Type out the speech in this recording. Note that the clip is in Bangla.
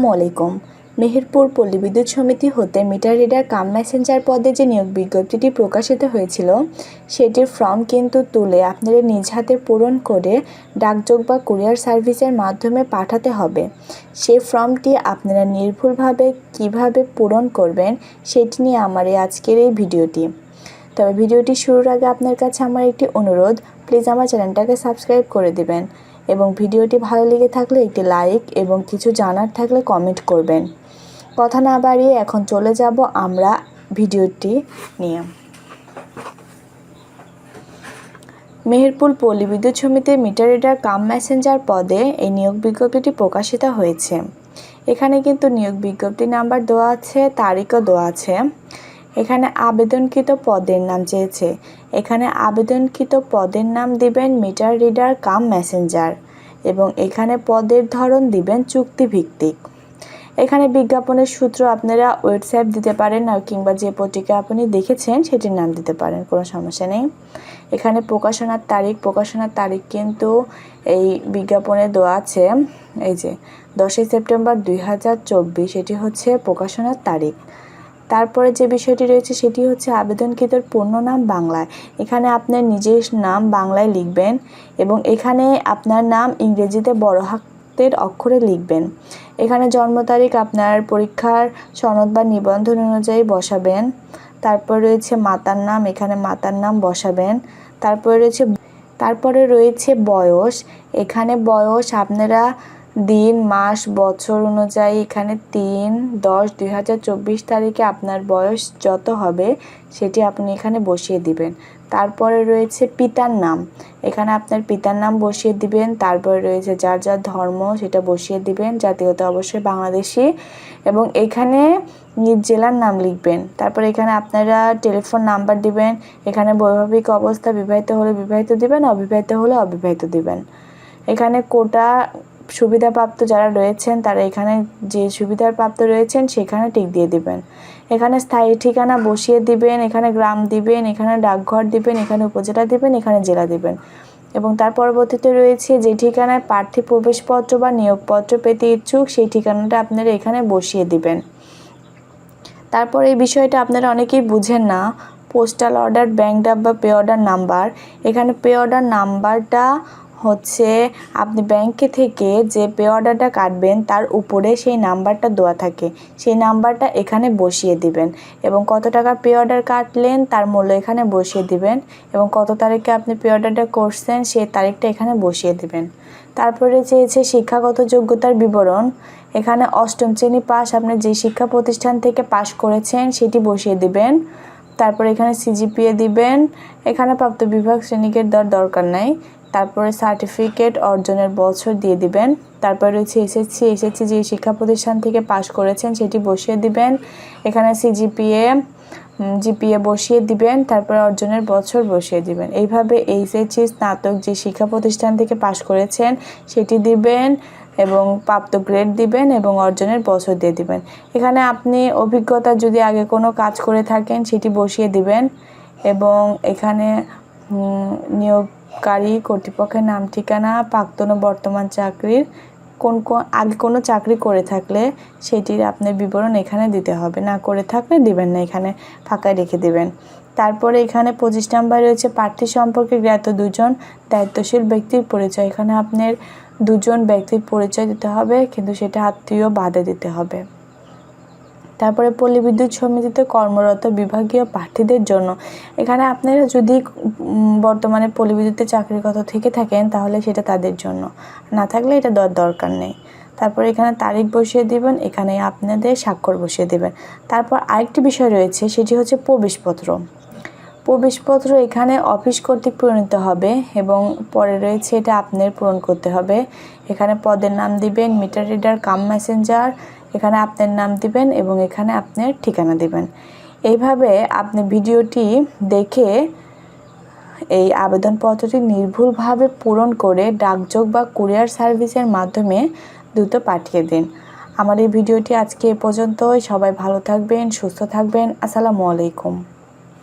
আলাইকুম। মেহেরপুর পল্লী বিদ্যুৎ সমিতি হতে মিটার রিডার কাম মেসেঞ্জার পদে যে নিয়োগ বিজ্ঞপ্তিটি প্রকাশিত হয়েছিল, সেটির ফর্ম কিন্তু তুলে আপনাদের নিজ হাতে পূরণ করে ডাকযোগ বা কুরিয়ার সার্ভিসের মাধ্যমে পাঠাতে হবে। সেই ফর্মটি আপনারা নির্ভুলভাবে কীভাবে পূরণ করবেন, সেটি নিয়ে আমার এই আজকের এই ভিডিওটি। তবে ভিডিওটি শুরুর আগে আপনার কাছে আমার একটি অনুরোধ, প্লিজ আমার চ্যানেলটাকে সাবস্ক্রাইব করে দিবেন। এবং ভিডিওটি ভালো লেগে থাকলে একটি লাইক এবং কিছু জানার থাকলে কমেন্ট করবেন। কথা না বাড়িয়ে এখন চলে যাব আমরা ভিডিওটি নিয়ে। মেহেরপুর পল্লী বিদ্যুৎ সমিতির মিটার রিডার কাম মেসেঞ্জার পদে এই নিয়োগ বিজ্ঞপ্তিটি প্রকাশিত হয়েছে। এখানে কিন্তু নিয়োগ বিজ্ঞপ্তি নাম্বার দেওয়া আছে, তারিখও দেওয়া আছে। এখানে আবেদনকৃত পদের নাম চেয়েছে। এখানে আবেদনকৃত পদের নাম দিবেন মিটার রিডার কাম মেসেঞ্জার। এবং এখানে পদের ধরন দিবেন চুক্তিভিত্তিক। এখানে বিজ্ঞাপনের সূত্র আপনারা ওয়েবসাইট দিতে পারেন আর কিংবা যে পত্রিকা আপনি দেখেছেন সেটির নাম দিতে পারেন, কোনো সমস্যা নেই। এখানে প্রকাশনার তারিখ প্রকাশনার তারিখ কিন্তু এই বিজ্ঞাপনে দেওয়া আছে। এই যে, দশই সেপ্টেম্বর দুই হাজার চব্বিশ, এটি হচ্ছে প্রকাশনার তারিখ। তারপরে যে বিষয়টি রয়েছে সেটি হচ্ছে আবেদনকৃতর পূর্ণ নাম বাংলায়। এখানে আপনার নিজের নাম বাংলায় লিখবেন এবং এখানে আপনার নাম ইংরেজিতে বড় হাতের অক্ষরে লিখবেন। এখানে জন্ম তারিখ আপনার পরীক্ষার সনদ বা নিবন্ধন অনুযায়ী বসাবেন। তারপর রয়েছে মাতার নাম, এখানে মাতার নাম বসাবেন। তারপরে রয়েছে তারপরে রয়েছে বয়স। এখানে বয়স আপনারা দিন, মাস, বছর অনুযায়ী এখানে তিন, দশ, দুই হাজার চব্বিশ তারিখে আপনার বয়স যত হবে সেটি আপনি এখানে বসিয়ে দিবেন। তারপরে রয়েছে পিতার নাম। এখানে আপনার পিতার নাম বসিয়ে দিবেন, তারপরে রয়েছে যার যার ধর্ম সেটা বসিয়ে দিবেন, জাতীয়তা অবশ্যই বাংলাদেশি। এবং এখানে নিজ জেলার নাম লিখবেন। তারপর এখানে আপনারা টেলিফোন নাম্বার দিবেন, এখানে বৈবাহিক অবস্থা বিবাহিত হলে বিবাহিত দিবেন, অবিবাহিত হলে অবিবাহিত দিবেন। এখানে কোটা সুবিধাপ্রাপ্ত যারা রয়েছেন, তারা এখানে যে সুবিধার প্রাপ্ত রয়েছেন, সেখানে টিক দিয়ে দিবেন। এখানে স্থায়ী ঠিকানা বসিয়ে দিবেন, এখানে গ্রাম দিবেন, এখানে ডাকঘর দিবেন, এখানে উপজেলা দিবেন, এখানে জেলা দিবেন। এবং তার পরবর্তীতে রয়েছে যে ঠিকানায় প্রার্থী প্রবেশপত্র বা নিয়োগপত্র পেতে ইচ্ছুক, সেই ঠিকানাটা আপনারা এখানে বসিয়ে দিবেন। তারপর এই বিষয়টা আপনারা অনেকেই বুঝেন না পোস্টাল অর্ডার ব্যাংক ডাব বা পে অর্ডার নাম্বার এখানে পে অর্ডার নাম্বারটা হচ্ছে আপনি ব্যাংকে থেকে যে পে অর্ডারটা কাটবেন, তার উপরে সেই নাম্বারটা দেওয়া থাকে। সেই নাম্বারটা এখানে বসিয়ে দিবেন এবং কত টাকা পে অর্ডার কাটলেন, তার মূল্য এখানে বসিয়ে দিবেন এবং কত তারিখে আপনি পে অর্ডারটা করছেন, সেই তারিখটা এখানে বসিয়ে দিবেন। তারপরে চেয়েছে শিক্ষাগত যোগ্যতার বিবরণ। এখানে অষ্টম শ্রেণি পাস আপনি যে শিক্ষা প্রতিষ্ঠান থেকে পাশ করেছেন, সেটি বসিয়ে দিবেন। তারপর এখানে সিজিপিএ দিবেন। এখানে প্রাপ্ত বিভাগ শ্রেণীকের দর দরকার নাই। তারপরে সার্টিফিকেট অর্জনের বছর দিয়ে দিবেন। তারপরে রয়েছে এসএসসি এসএসসি যে শিক্ষা প্রতিষ্ঠান থেকে পাশ করেছেন সেটি বসিয়ে দিবেন। এখানে সিজিপিএ জিপিএ বসিয়ে দিবেন, তারপরে অর্জনের বছর বসিয়ে দিবেন। এইভাবে এইচএসসি স্নাতক যে শিক্ষা প্রতিষ্ঠান থেকে পাশ করেছেন সেটি দিবেন এবং প্রাপ্ত গ্রেড দিবেন এবং অর্জনের বছর দিয়ে দিবেন। এখানে আপনি অভিজ্ঞতা যদি আগে কোনো কাজ করে থাকেন সেটি বসিয়ে দিবেন এবং এখানে নিয়োগকারী কর্তৃপক্ষের নাম, ঠিকানা, প্রাক্তন বর্তমান চাকরির কোন কোন, আগে কোনো চাকরি করে থাকলে সেটির আপনার বিবরণ এখানে দিতে হবে। না করে থাকলে দিবেন না, এখানে ফাঁকায় রেখে দিবেন। তারপরে এখানে পঁচিশ নাম্বার রয়েছে, প্রার্থী সম্পর্কে জ্ঞাত দুজন দায়িত্বশীল ব্যক্তির পরিচয়। এখানে আপনার দুজন ব্যক্তির পরিচয় দিতে হবে, কিন্তু সেটা আত্মীয় বাদে দিতে হবে। তারপরে পল্লী বিদ্যুৎ সমিতিতে কর্মরত বিভাগীয় প্রার্থীদের জন্য। এখানে আপনারা যদি বর্তমানে পল্লী বিদ্যুতে চাকরিগত থেকে থাকেন, তাহলে সেটা তাদের জন্য। না থাকলে এটা দরকার নেই। তারপর এখানে তারিখ বসিয়ে দিবেন, এখানে আপনাদের স্বাক্ষর বসিয়ে দেবেন। তারপর আরেকটি বিষয় রয়েছে, সেটি হচ্ছে প্রবেশপত্র। প্রবেশপত্র এখানে অফিস কর্তৃক পরিণত হবে এবং পরে রয়েছে এটা আপনার পূরণ করতে হবে। এখানে পদের নাম দিবেন, মিটার রিডার, কাম মেসেঞ্জার এখানে আপনার নাম দিবেন এবং এখানে আপনার ঠিকানা দিবেন। এইভাবে আপনি ভিডিওটি দেখে এই আবেদনপত্রটি নির্ভুলভাবে পূরণ করে ডাকযোগ বা কুরিয়ার সার্ভিসের মাধ্যমে দ্রুত পাঠিয়ে দিন। আমার এই ভিডিওটি আজকে এ পর্যন্তই। সবাই ভালো থাকবেন, সুস্থ থাকবেন। আসসালামু আলাইকুম।